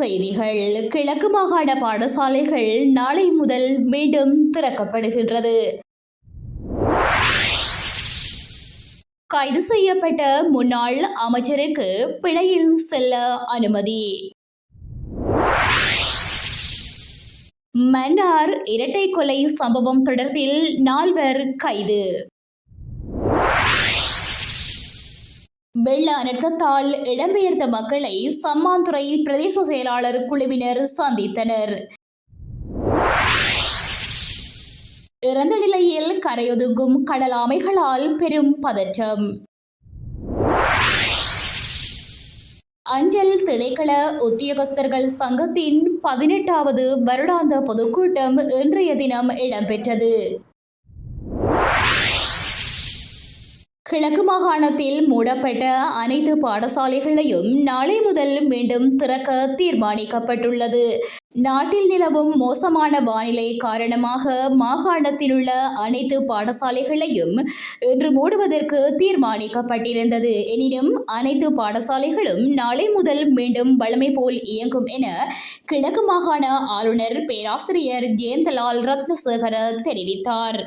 செய்திகள் கிழக்கு மாகாண பாடசாலைகள் நாளை முதல் மீண்டும் திறக்கப்படுகின்றது. கைது செய்யப்பட்ட முன்னாள் அமைச்சருக்கு பிணையில் செல்ல அனுமதி. மன்னார் இரட்டை கொலை சம்பவம் தொடர்பில் நால்வர் கைது. வெள்ள அனர்த்தத்தால் இடம்பெயர்ந்த மக்களை சம்மாந்துறை பிரதேச செயலாளர் குழுவினர் சந்தித்தனர். இறந்த நிலையில் கரையொதுங்கும் கடல் ஆமைகளால் பெரும் பதற்றம். அஞ்சல் திணைக்கள உத்தியோகஸ்தர்கள் சங்கத்தின் பதினெட்டாவது வருடாந்த பொதுக்கூட்டம் இன்றைய தினம் இடம்பெற்றது. கிழக்கு மாகாணத்தில் மூடப்பட்ட அனைத்து பாடசாலைகளையும் நாளை முதல் மீண்டும் திறக்க தீர்மானிக்கப்பட்டுள்ளது. நாட்டில் நிலவும் மோசமான வானிலை காரணமாக மாகாணத்தில் உள்ள அனைத்து பாடசாலைகளையும் இன்று மூடுவதற்கு தீர்மானிக்கப்பட்டிருந்தது. எனினும் அனைத்து பாடசாலைகளும் நாளை முதல் மீண்டும் வழமை போல் இயங்கும் என கிழக்கு மாகாண ஆளுநர் பேராசிரியர் ஜெயந்தலால் ரத்னசேகர தெரிவித்தார்.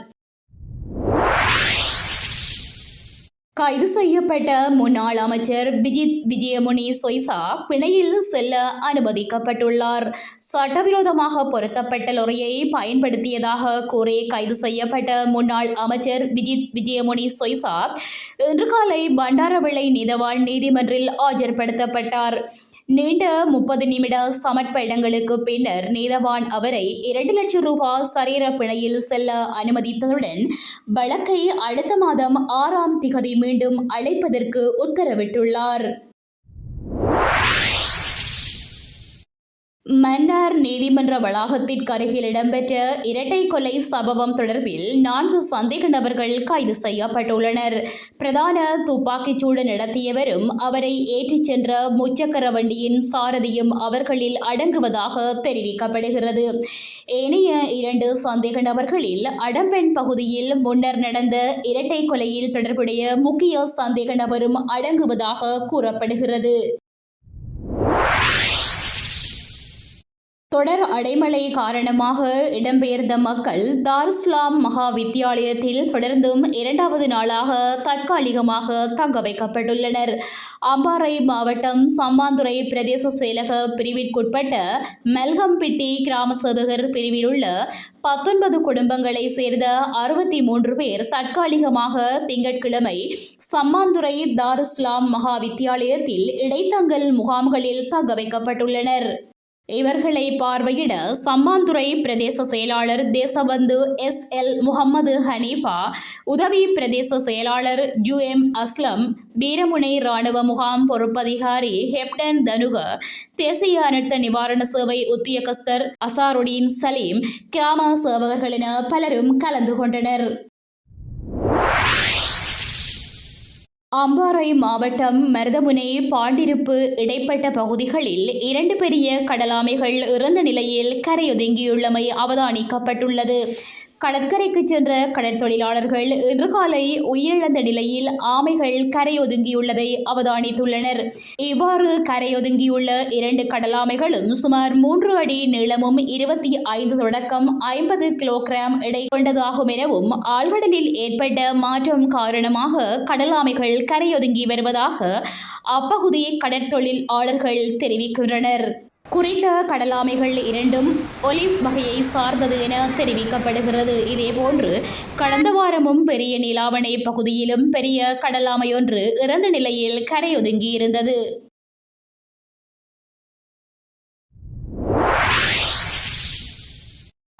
கைது செய்யப்பட்ட முன்னாள் அமைச்சர் விஜித் விஜயமுனி சொய்சா பிணையில் செல்ல அனுமதிக்கப்பட்டுள்ளார். சட்டவிரோதமாக பொருத்தப்பட்ட லொறையை பயன்படுத்தியதாக கூறி கைது செய்யப்பட்ட முன்னாள் அமைச்சர் விஜித் விஜயமுனி சொய்சா இன்று காலை பண்டாரவிளை நீதவான் நீதிமன்றில் ஆஜர்படுத்தப்பட்டார். நீண்ட முப்பது நிமிட சமர்ப்ப இடங்களுக்கு பின்னர் நீதவான் அவரை இரண்டு லட்சம் ரூபாய் சரீர பிணையில் செல்ல அனுமதித்ததுடன் வழக்கை அடுத்த மாதம் ஆறாம் திகதி மீண்டும் அழைப்பதற்கு உத்தரவிட்டுள்ளார். மன்னார் நீதிமன்ற வளாகத்திற்கு அருகில் இடம்பெற்ற இரட்டை கொலை சம்பவம் தொடர்பில் நான்கு சந்தேக நபர்கள் கைது செய்யப்பட்டுள்ளனர். பிரதான துப்பாக்கிச்சூடு நடத்தியவரும் அவரை ஏற்றிச் சென்ற முச்சக்கர வண்டியின் சாரதியும் அவர்களில் அடங்குவதாக தெரிவிக்கப்படுகிறது. ஏனைய இரண்டு சந்தேக நபர்களில் அடம்பெண் பகுதியில் முன்னர் நடந்த இரட்டை கொலையில் தொடர்புடைய முக்கிய சந்தேக நபரும் அடங்குவதாக கூறப்படுகிறது. தொடர் அடைமழை காரணமாக இடம்பெயர்ந்த மக்கள் தாருஸ்லாம் மகா வித்தியாலயத்தில் தொடர்ந்தும் இரண்டாவது நாளாக தற்காலிகமாக தங்க வைக்கப்பட்டுள்ளனர். அம்பாறை மாவட்டம் சம்மாந்துறை பிரதேச செயலக பிரிவிற்குட்பட்ட மெல்கம்பிட்டி கிராம சேவகர் பிரிவில் உள்ள பத்தொன்பது குடும்பங்களை சேர்ந்த அறுபத்தி மூன்று பேர் தற்காலிகமாக திங்கட்கிழமை சம்மாந்துறை தாருஸ்லாம் மகா வித்தியாலயத்தில் இடைத்தங்கல் முகாம்களில் தங்க வைக்கப்பட்டுள்ளனர். இவர்களை பார்வையிட சம்மாந்துறை பிரதேச செயலாளர் Deshabandu S L Mohamed Hanifa உதவி பிரதேச செயலாளர் யு எம் அஸ்லம் வீரமுனை ராணுவ முகாம் பொறுப்பதிகாரி ஹெப்டன் தனுக தேசிய அனர்த்த நிவாரண சேவை உத்தியகஸ்தர் அசாருடீன் சலீம் கிராம சேவகர்கள் என பலரும் கலந்து கொண்டனர். அம்பாறை மாவட்டம் மருதமுனை பாண்டிருப்பு இடைப்பட்ட பகுதிகளில் இரண்டு பெரிய கடலாமைகள் இறந்த நிலையில் கரையொதுங்கியுள்ளமை அவதானிக்கப்பட்டுள்ளது. கடற்கரைக்கு சென்ற கடற்தொழிலாளர்கள் இன்று காலை உயிரிழந்த நிலையில் ஆமைகள் கரையொதுங்கியுள்ளதை அவதானித்துள்ளனர். இவ்வாறு கரையொதுங்கியுள்ள இரண்டு கடலாமைகளும் சுமார் மூன்று அடி நீளமும் இருபத்தி ஐந்து தொடக்கம் ஐம்பது கிலோகிராம் எடை கொண்டதாகும் எனவும் ஆழ்கடலில் ஏற்பட்ட மாற்றம் காரணமாக கடலாமைகள் கரையொதுங்கி வருவதாக அப்பகுதி கடற்தொழிலாளர்கள் தெரிவிக்கின்றனர். குறித்த கடலாமைகள் இரண்டும் ஒலிவ் வகையை சார்ந்தது என தெரிவிக்கப்படுகிறது. இதேபோன்று கடந்த வாரமும் பெரிய நிலாவணை பகுதியிலும் பெரிய கடலாமையொன்று இறந்த நிலையில் கரையொதுங்கியிருந்தது.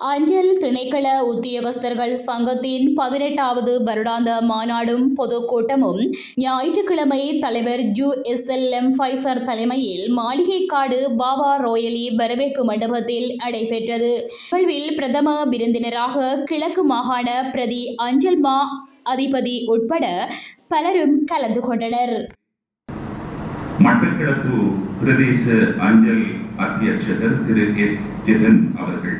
அஞ்சல் திணைக்கள உத்தியோகஸ்தர்கள் சங்கத்தின் பதினெட்டாவது வருடாந்த மாநாடும் பொதுக்கூட்டமும் ஞாயிற்றுக்கிழமை தலைவர் ஜு எஸ் எல் எம் ஃபைசர் தலைமையில் மாளிகைக்காடு பாபா ரோயலி வரவேற்பு மண்டபத்தில் நடைபெற்றது. நிகழ்வில் பிரதம விருந்தினராக கிழக்கு மாகாண பிரதி அஞ்சல் மா அதிபதி உட்பட பலரும் கலந்து கொண்டனர். மட்டக்களப்பு பிரதேச அஞ்சல் அத்தியட்சகர் திரு எஸ் ஜெகன் அவர்கள்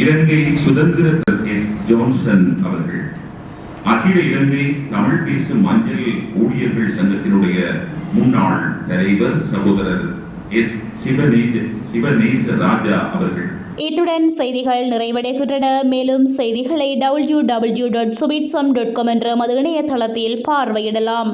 இலங்கை சுதந்திர எஸ் ஜான்சன் அவர்கள். அகில இலங்கை தமிழ் பேசும் மஞ்சள் ஊழியர்கள் சங்கத்தினுடைய முன்னாள் தலைவர் சகோதரர் எஸ் சிவநேஜ சிவநேச ராஜா அவர்கள். இத்துடன் செய்திகள் நிறைவடைகின்றன. மேலும் செய்திகளை W W dot Subitsam dot com என்ற மது இணையதளத்தில் பார்வையிடலாம்.